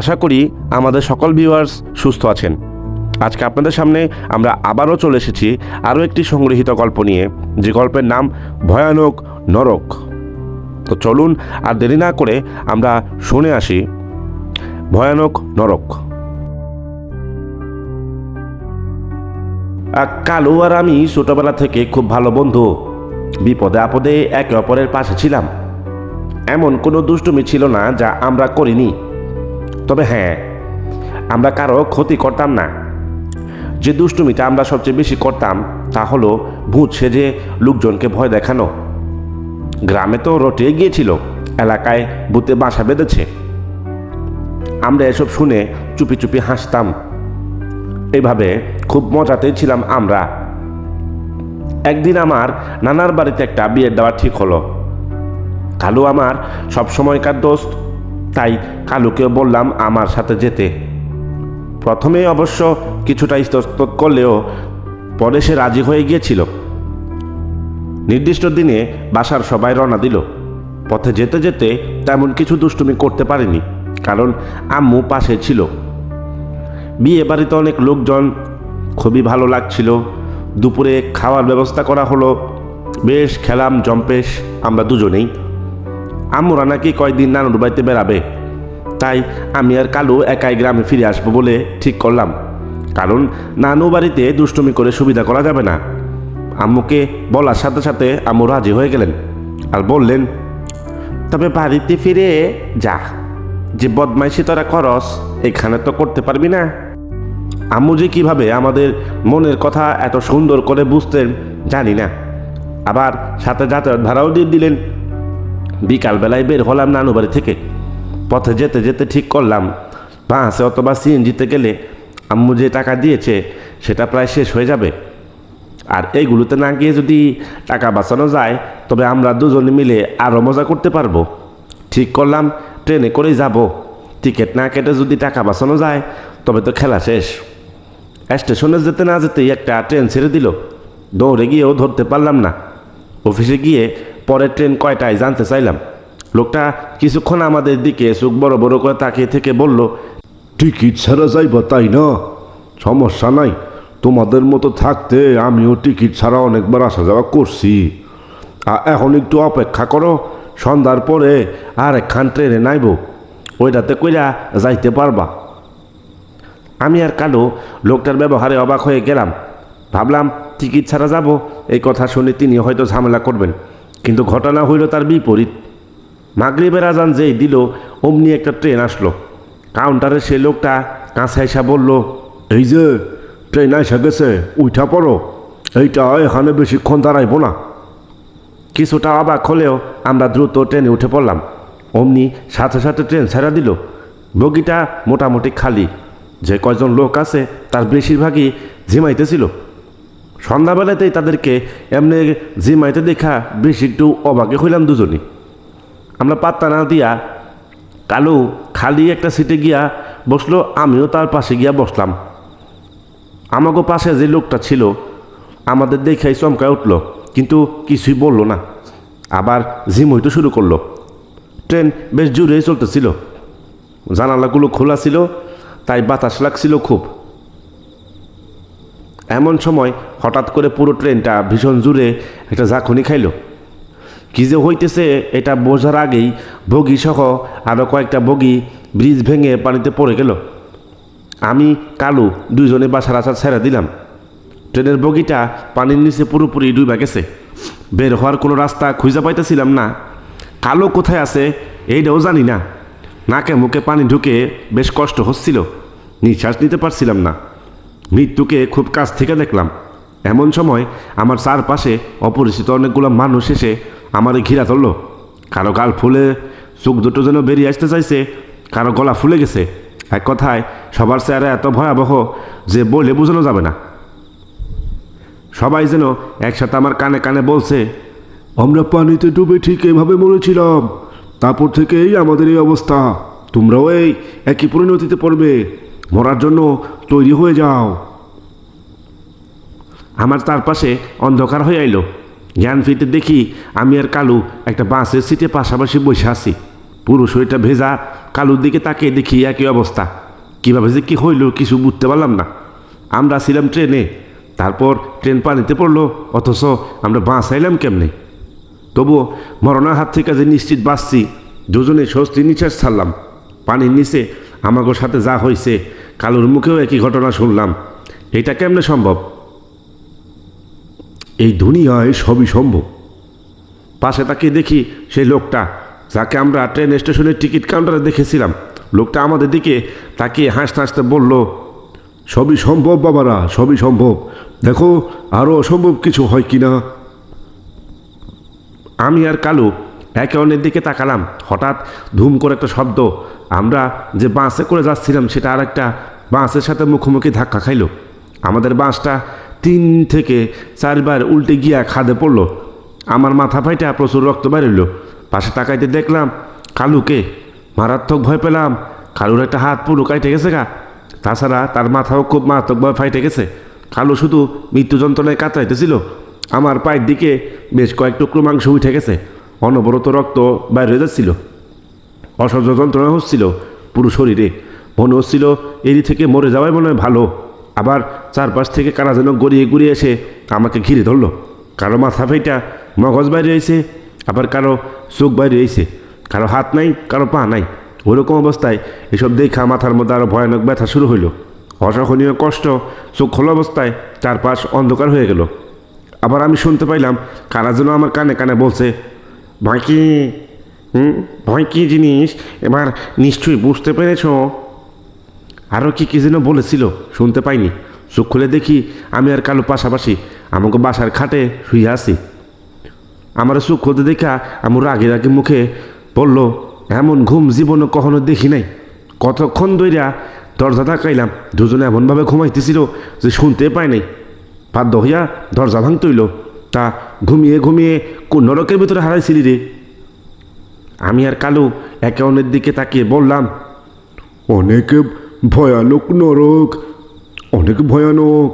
আশা করি আমাদের সকল ভিউয়ার্স সুস্থ আছেন। আজকে আপনাদের সামনে আমরা আবারও চলে এসেছি আরও একটি সংগৃহীত গল্প নিয়ে, যে গল্পের নাম ভয়ানক নরক। তো চলুন আর দেরি না করে আমরা শুনে আসি ভয়ানক নরক। কালু আর আমি ছোটবেলা থেকে খুব ভালো বন্ধু। বিপদে আপদে একে অপরের পাশে ছিলাম। এমন কোনো দুষ্টুমি ছিল না যা আমরা করিনি। তবে হ্যাঁ আমরা কারও ক্ষতি করতাম না। যে দুষ্টুমিটা আমরা সবচেয়ে বেশি করতাম, তা হলো ভূত সেজে লোকজনকে ভয় দেখানো। গ্রামে তো রটিয়ে গিয়েছিল এলাকায় ভূতে বাসা বেঁধেছে। আমরা এসব শুনে চুপি চুপি হাসতাম। এভাবে খুব মজাতেই ছিলাম আমরা। একদিন আমার নানার বাড়িতে একটা বিয়ের দেওয়া ঠিক হলো। কালু আমার সব সময়কার দোস্ত তাই কালুকে বললাম আমার সাথে যেতে। প্রথমে অবশ্য কিছুটা ইস্তস্তত করলেও পরে সে রাজি হয়ে গিয়েছিল। নির্দিষ্ট দিনে বাসার সবাই রওনা দিল। পথে যেতে যেতে তেমন কিছু দুষ্টুমি করতে পারিনি, কারণ আম্মু পাশে ছিল। বিয়ে বাড়িতে অনেক লোকজন, খুবই ভালো লাগছিল। দুপুরে খাওয়ার ব্যবস্থা করা হলো। বেশ খেলাম, জম্পেশ, আমরা দুজনেই। আম্মুরা নাকি কয়েকদিন নানুর বাড়িতে বেড়াবে? তাই আমি আর কালু একাই গ্রামে ফিরে আসব বলে ঠিক করলাম। কারণ নানু বাড়িতে দুষ্টুমি করে সুবিধা করা যাবে না। আম্মুকে বলার সাথে সাথে আম্মু রাজি হয়ে গেলেন আর বললেন, তবে বাড়িতে ফিরে যা। যে বদমাইশি তোরা করস, এখানে তো করতে পারবি না। আম্মু যে কীভাবে আমাদের মনের কথা এত সুন্দর করে বুঝতেন জানি না। আবার সাথে যাতায়াত ভাড়াও দিয়ে দিলেন। বিকালবেলায় বের হলাম নানু বাড়ি থেকে। পথে যেতে যেতে ঠিক করলাম। বাসে অথবা সিএনজিতে গেলে আম্মু যে টাকা দিয়েছে, সেটা প্রায় শেষ হয়ে যাবে। আর এইগুলোতে না গিয়ে যদি টাকা বাঁচানো যায়, তবে আমরা দুজনে মিলে আরও মজা করতে পারব। ঠিক করলাম, ট্রেনে করেই যাব। টিকিট না কেটে যদি টাকা বাঁচানো যায়, তবে তো খেলা শেষ। স্টেশনে যেতে না যেতেই একটা ট্রেন ছেড়ে দিল। দৌড়ে গিয়েও ধরতে পারলাম না। অফিসে গিয়ে পরের ট্রেন কয়টায়? জানতে চাইলাম। লোকটা কিছুক্ষণ আমাদের দিকে চোখ বড় বড় করে তাকিয়ে থেকে বলল, টিকিট ছাড়া যাইবা তাই না? সমস্যা নাই। তোমাদের মতো থাকতে আমিও টিকিট ছাড়া অনেকবার আসা যাওয়া করছি। এখন একটু অপেক্ষা করো, সন্ধ্যার পরে আর একখান ট্রেনে নাইব। ওইটাতে কইরা যাইতে পারবা। আমি আর কালো লোকটার ব্যবহারে অবাক হয়ে গেলাম। ভাবলাম, টিকিট ছাড়া যাব? এই কথা শুনে তিনি হয়তো ঝামেলা করবেন। কিন্তু ঘটনা হইল তার বিপরীত। মাগরিবের আজান যেই দিল, অমনি একটা ট্রেন আসলো। কাউন্টারে সে লোকটা কাঁচা এসা বলল, এই যে, ট্রেন এসে গেছে উঠা পড়ো। এইটা এখানে বেশিক্ষণ দাঁড়াইবো না। কিছুটা অবাক হলেও আমরা দ্রুত ট্রেনে উঠে পড়লাম। অমনি সাথে সাথে ট্রেন ছেড়ে দিল। বগিটা মোটামুটি খালি। যে কয়জন লোক আছে, তার বেশিরভাগই ঝিমাইতেছিল। সন্ধ্যাবেলাতেই তাদেরকে এমনি ঝিমাইতে দেখা বেশি একটু অবাকে হইলাম দুজনই। আমরা পাত্তা না দিয়া কালু খালি একটা সিটে গিয়া বসল, আমিও তার পাশে গিয়া বসলাম। আমাকে পাশে যে লোকটা ছিল, আমাদের দেখাই চমকায় উঠল, কিন্তু কিছুই বলল না। আবার জিম হইতে শুরু করল। ট্রেন বেশ জোরেই চলতেছিল। জানালাগুলো খোলা ছিল, তাই বাতাস লাগছিল খুব। এমন সময় হঠাৎ করে পুরো ট্রেনটা ভীষণ জোরে একটা ঝাঁকুনি খাইলো। কী যে হইতেছে, এটা বোঝার আগেই বগি সহ আরও কয়েকটা বগি ব্রিজ ভেঙে পানিতে পড়ে গেল। আমি, কালু দুইজনে বাসার আচার ছেড়ে দিলাম। ট্রেনের বগিটা পানির নিচে পুরোপুরি ডুবে গেছে। বের হওয়ার কোনো রাস্তা খুঁজে পাইতেছিলাম না। কালো কোথায় আছে, এইটাও জানি না। নাকে মুখে পানি ঢুকে বেশ কষ্ট হচ্ছিল। নিঃশ্বাস নিতে পারছিলাম না। মৃত্যুকে খুব কাছ থেকে দেখলাম। এমন সময় আমার চারপাশে অপরিচিত অনেকগুলো মানুষ এসে আমার ঘিরা ধরলো। কারও গাল ফুলে, চোখ দুটো যেন বেরিয়ে আসতে চাইছে, কারও গলা ফুলে গেছে। এক কথায়, সবার চেহারা এত ভয়াবহ যে বলে বোঝানো যাবে না। সবাই যেন একসাথে আমার কানে কানে বলছে, আমরা পানিতে ডুবে ঠিক এভাবে মরেছিলাম। তারপর থেকেই আমাদের এই অবস্থা। তোমরাও এই একই পরিণতিতে পড়বে। মরার জন্য তৈরি হয়ে যাও। আমার চারপাশে অন্ধকার হয়ে আইলো। জ্ঞান ফিরতে দেখি আমি আর কালু একটা বাসের সিটে পাশাপাশি বসে আছি। পুরো শরীরটা ভেজা, কালুর দিকে তাকিয়ে দেখি একই অবস্থা। কীভাবে যে কী হইল কিছু বুঝতে পারলাম না। আমরা ছিলাম ট্রেনে, তারপর ট্রেন পানিতে পড়ল, অথচ আমরা বাঁচাইলাম কেমনে? তবুও মরণার হাত থেকে যে নিশ্চিত বাঁচছি, দুজনে স্বস্তি নিঃশ্বাস ছাড়লাম। পানির নিচে আমাকে সাথে যা হয়েছে কালুর মুখেও একই ঘটনা শুনলাম। এটা কেমনে সম্ভব? এই দুনিয়ায় সবই সম্ভব। পাশে তাকিয়ে দেখি সেই লোকটা, যাকে আমরা ট্রেন স্টেশনের টিকিট কাউন্টারে দেখেছিলাম। লোকটা আমাদের দিকে তাকিয়ে হাসতে হাসতে বলল, সবই সম্ভব বাবারা, সবই সম্ভব। দেখো আরও অসম্ভব কিছু হয় কি না আমি আর কালু একে অন্যের দিকে তাকালাম। হঠাৎ ধুম করে একটা শব্দ, আমরা যে বাসে করে যাচ্ছিলাম সেটা আর একটা বাসের সাথে মুখোমুখি ধাক্কা খাইলো। আমাদের বাসটা তিন থেকে চারবার উল্টে গিয়া খাদে পড়ল। আমার মাথা ফাইটা প্রচুর রক্ত বেরোল পাশে তাকাইতে দেখলাম, কালুকে। মারাত্মক ভয় পেলাম। কালুর একটা হাত পুরো কাইটে গেছে গা। তাছাড়া তার মাথাও খুব মারাত্মকভাবে ফাইটে গেছে। কালু শুধু মৃত্যু যন্ত্রণায় কাতরাইতেছিল। আমার পায়ের দিকে বেশ কয়েক টুকরো মাংস উঠে গেছে। অনবরত রক্ত বাইরে যাচ্ছিল। অসহ্য যন্ত্রণা হচ্ছিল পুরো শরীরে। মনে হচ্ছিল এরই থেকে মরে যাওয়াই মনে হয় ভালো। আবার চারপাশ থেকে কারা যেন গড়িয়ে গড়িয়ে এসে আমাকে ঘিরে ধরলো। কারও মাথা ফেটা মগজ বাইরে হয়েছে, আবার কারও চোখ বাইরে হয়েছে। কারও হাত নাই, কারও পা নাই। ওরকম অবস্থায় এসব দেখা মাথার মধ্যে আরও ভয়ানক ব্যথা শুরু হইল। অসহনীয় কষ্ট, চোখ খোলা অবস্থায় চারপাশ অন্ধকার হয়ে গেল। আবার আমি শুনতে পাইলাম কারা যেন আমার কানে কানে বলছে ভয় কি হুম ভয় কি জিনিস, এবার নিশ্চয়ই বুঝতে পেরেছ আরও কি কি যেন বলেছিল, শুনতে পাইনি। চোখ খুলে দেখি আমি আর কালো পাশাপাশি আমাকে বাসার খাটে শুয়ে আছি। আমার চোখ খুলতে দেখা আমার রাগে রাগে মুখে বলল, এমন ঘুম জীবনে কখনো দেখি নাই। কতক্ষণ দইরা দরজা তাকাইলাম দুজনে এমনভাবে ঘুমাইতেছিল যে শুনতে পাই নাই। বাধ্য হইয়া দরজা ভাঙতে হইল তা ঘুমিয়ে ঘুমিয়ে কোন নরকের ভিতরে হারাইছিলি রে? আমি আর কালু একে অন্যের দিকে তাকিয়ে বললাম, অনেক ভয়ানক নরক, অনেক ভয়ানক।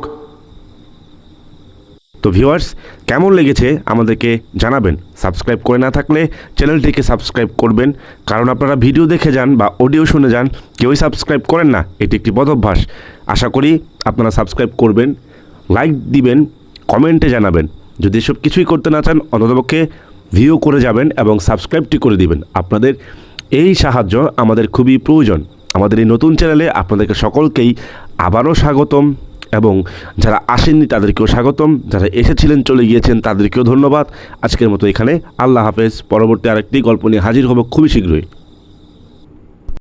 তো ভিউয়ার্স কেমন লেগেছে আমাদেরকে জানাবেন। সাবস্ক্রাইব করে না থাকলে চ্যানেলটিকে সাবস্ক্রাইব করবেন। কারণ আপনারা ভিডিও দেখে যান বা অডিও শুনে যান, কেউই সাবস্ক্রাইব করেন না। এটি একটি বদভ্যাস আশা করি আপনারা সাবস্ক্রাইব করবেন লাইক দিবেন কমেন্টে জানাবেন। যদি এসব কিছুই করতে না চান অন্ততপক্ষে ভিউ করে যাবেন এবং সাবস্ক্রাইবটি করে দিবেন। আপনাদের এই সাহায্য আমাদের খুবই প্রয়োজন। আমাদের এই নতুন চ্যানেলে আপনাদেরকে সকলকেই আবারও স্বাগতম এবং যারা আসেননি তাদেরকেও স্বাগতম। যারা এসেছিলেন, চলে গিয়েছেন তাদেরকেও ধন্যবাদ। আজকের মতো এখানে। আল্লাহ হাফেজ। পরবর্তী আরেকটি গল্প নিয়ে হাজির হব খুবই শীঘ্রই।